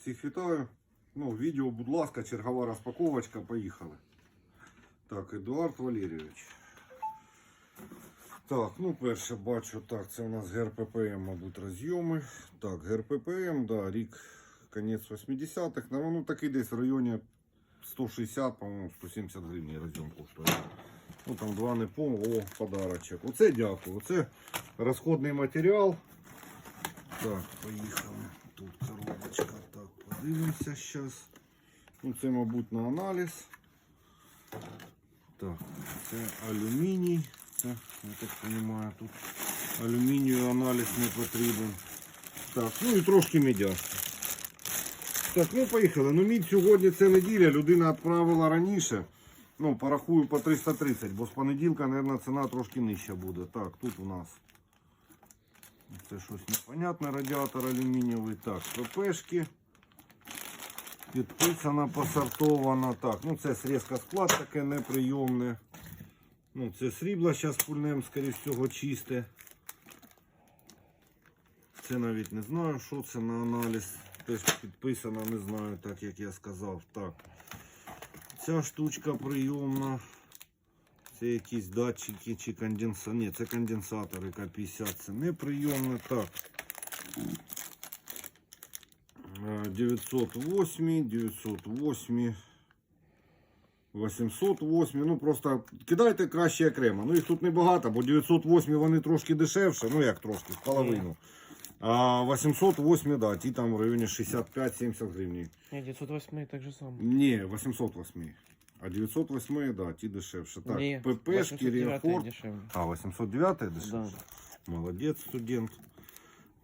Всіх вітаю. Ну, відео, будь ласка, чергова розпаковочка, поїхали. Так, Едуард Валерійович. Так, ну перше бачу, так, це у нас ГРППМ, мабуть, розйоми. Так, ГРППМ, да, рік конець 80-х. Ну, такий десь в районі 160, по-моєму, 170 гривень розйом коштує. Ну там два не пом, о, подарочок. Оце дякую. Оце розходний матеріал. Так, поїхали. Тут. Так, подивимося зараз. Ну, це, мабуть, на аналіз. Так, це алюміній. Це, я так розумію, тут алюмінію аналіз не потрібен. Так, ну і трошки медяшки. Так, ну поїхали. Ну мідь сьогодні це неділя, людина відправила раніше. Ну, порахую по 330, бо з понеділка, мабуть, ціна трошки нижча буде. Так, тут у нас це щось непонятне, радіатор алюмінієвий. Так, ППшки. Підписана, посортована. Так, ну це срізка склад таке неприйомне. Ну, це срібло зараз пульнем, скоріш всього, чисте. Це навіть не знаю, що це на аналіз. Теж підписано, не знаю, так як я сказав. Так. Ця штучка прийомна. Це якісь датчики чи конденсатори. Ні, це конденсатори К50. Це неприйомне. Так. Е, 908, 908, 808. Ну просто кидайте краще окремо. Ну їх тут небагато, бо 908 вони трошки дешевше. Ну як трошки, в половину. А 808, да, ті там в районі 65-70 гривень. Не, 908 так же само. Ні, 808. А 908, да, ті дешевше. Так, Не, ППшки, 809 Реафорд. дешевле. А, 809 дешевше? Молодець, студент.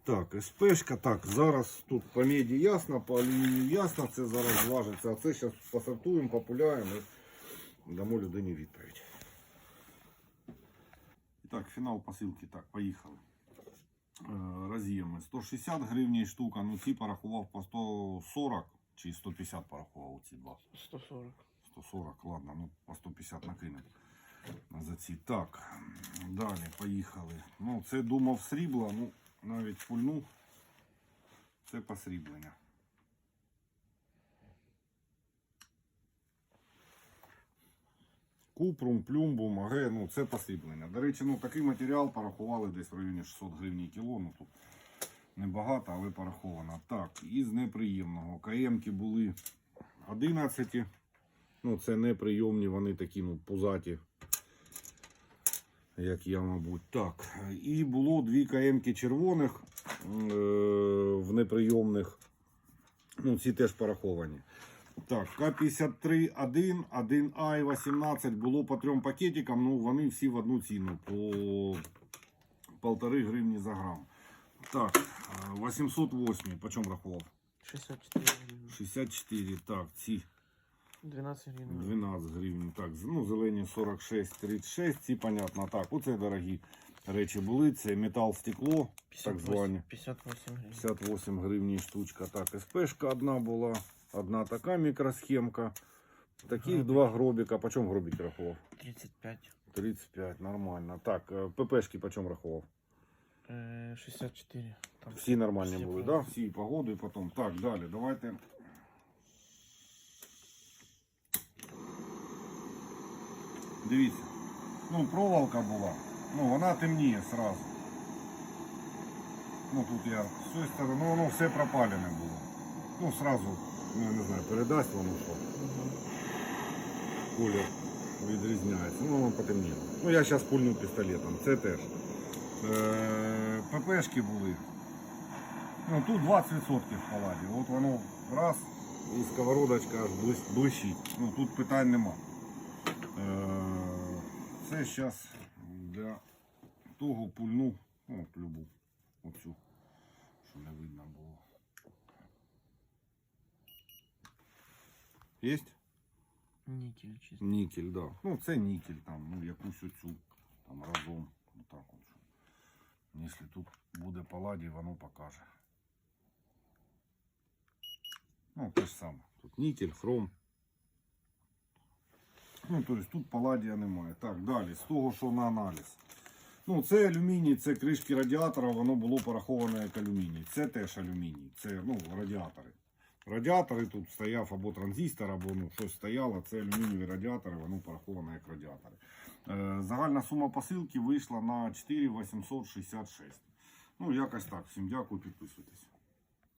Так, СПшка. Так, зараз тут по меді ясно, по алюмінію ясно, це зараз зважиться. А це зараз посортуємо, популяємо і дамо людині відповідь. І так, фінал посилки. Так, поїхали. Е, Роз'єми. 160 гривень штука, ну ці порахував по 140 чи 150 порахував ці два. 140. 140, ладно, ну по 150 накинемо за ці. Так, далі поїхали. Ну, це думав срібла, ну навіть пульнув. Це посріблення. Купрум, плюмбум, аге, ну це посріблення. До речі, ну такий матеріал порахували десь в районі 600 гривень кіло. Ну тут небагато, але пораховано. Так, із неприємного. КМки були 11. Ну, це неприйомні, вони такі, ну, пузаті. Як я, мабуть. Так. І було дві КМки червоних е- в неприйомних. Ну, ці теж пораховані. Так, К-53, 1, 1А і 18 було по трьом пакетикам, ну вони всі в одну ціну по полтори гривні за грам. Так, е, 808, по чому рахував? 64 гривны. 64, так, ці 12 гривен. 12 гривень. Так, ну, зелені 46, 36, ці понятно. Так, оце дорогі речі були. Це метал, стекло, так 58, звані. 58 гривен. 58 гривень штучка. Так, СПшка одна була, одна така мікросхемка. Таких Гробик. два гробіка. По чому гробик рахував? 35. 35, нормально. Так, е, ППшки по чому рахував? Э, 64. Там Всі нормальні були. да? Всі і погоду, і потім. Так, далі, давайте. Дивіться. Ну, проволока була. Ну, вона темніє сразу. Ну тут я з цієї сторони, ну воно все пропалене було. Ну, сразу, ну я не знаю, передасть воно що. Колір відрізняється. Ну, воно потемніло. Ну, я зараз пульну пістолетом, це теж. Е, ППшки були. Ну, тут 20% в паладі. От воно раз і сковородочка аж блищ- блищить. Ну, тут питань нема. Е, це зараз для того пульну, ну, от любу, оцю, що не видно було. Єсть? Никель чисто. Нікель, да. Ну, це нікель там, ну якусь оцю там разом. Отак от. Якщо тут буде паладій, воно покаже. Ну, те ж саме. Тут нікель, хром. Ну, тобто тут паладія немає. Так, далі, з того, що на аналіз. Ну, це алюміній, це кришки радіатора, воно було пораховане як алюміній. Це теж алюміній, це ну, радіатори. Радіатори тут стояв або транзистор, або ну, щось стояло. Це алюмінієві радіатори, воно пораховано як радіатори. Е, загальна сума посилки вийшла на 4866. Ну, якось так. Всім дякую, підписуйтесь.